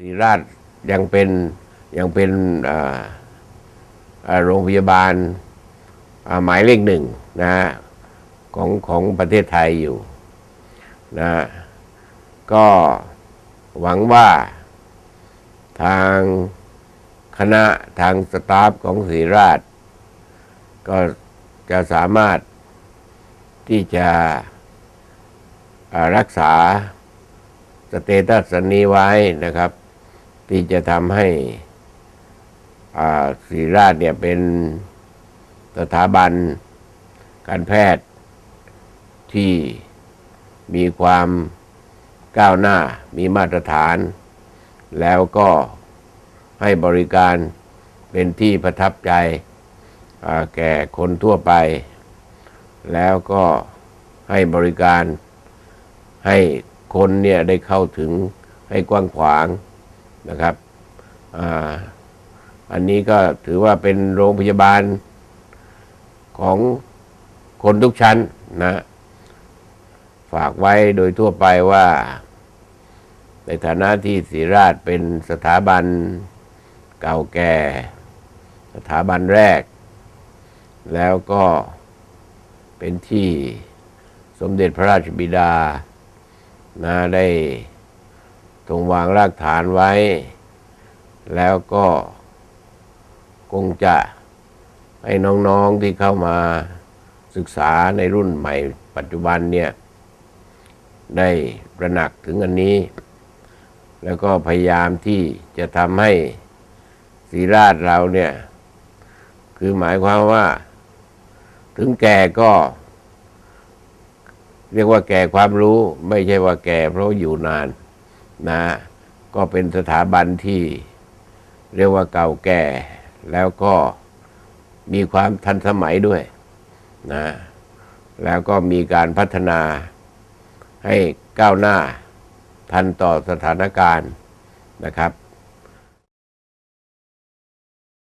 ศรีราชยังเป็นยังเป็นโรงพยาบาลหมายเลขหนึ่งนะฮะของของประเทศไทยอยู่นะก็หวังว่าทางคณะทางสตาฟของศรีราช ก็จะสามารถที่จะรักษาสเตตัสนี้ไว้นะครับ ที่จะทำให้ศรีราชเนี่ยเป็นสถาบันการแพทย์ที่มีความก้าวหน้ามีมาตรฐาน แล้วก็ให้บริการเป็นที่ประทับใจแก่คนทั่วไป แล้วก็ให้บริการให้คนเนี่ยได้เข้าถึงให้กว้างขวาง นะครับอ,อันนี้ก็ถือว่าเป็นโรงพยาบาลของคนทุกชั้นนะ ฝากไว้โดยทั่วไปว่า ในฐานะที่ศรีราชเป็นสถาบันเก่าแก่ สถาบันแรก แล้วก็เป็นที่สมเด็จพระราชบิดานะได้ ทรงวางรากฐานไว้ แล้วก็คงจะให้น้องๆที่เข้ามาศึกษาในรุ่นใหม่ปัจจุบันเนี่ย ได้ระหนักถึงอันนี้ แล้วก็พยายามที่จะทำให้ศรีราชเราเนี่ย คือหมายความว่า ถึงแก่ก็ เรียกว่าแก่ความรู้ ไม่ใช่ว่าแก่เพราะอยู่นาน นะก็เป็นสถาบันที่เรียกว่าเก่าแก่ แล้วก็มีความทันสมัยด้วยนะแล้วก็มีการพัฒนาให้ก้าวหน้าทันต่อสถานการณ์นะครับ